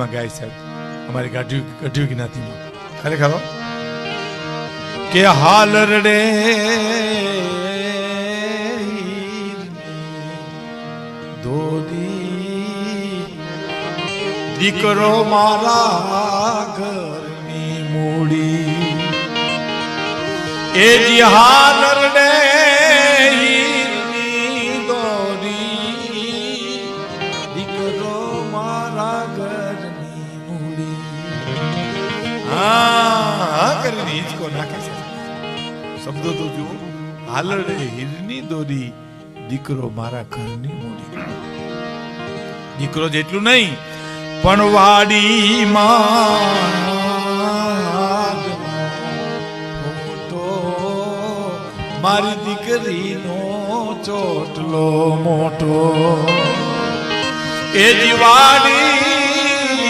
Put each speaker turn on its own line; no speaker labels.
ગીતમાં ગાય સાહેબ. અમારી ગાઢ્યું ગઢ્યું જ્ઞાતિમાં ખરેખર? કે હાલ રડે દોરી દીકરો મારા ઘરની મૂડી. એ જી હાલ રડે કરીને નાખે છે. શબ્દો તો જુઓ. હાલડે હીરની દોરી દીકરો મારા ઘરની મોડી. દીકરો જેટલું નહીં, પણ વાડીમાં મારી દીકરીનો ચોટલો મોટો. એ દિવાળી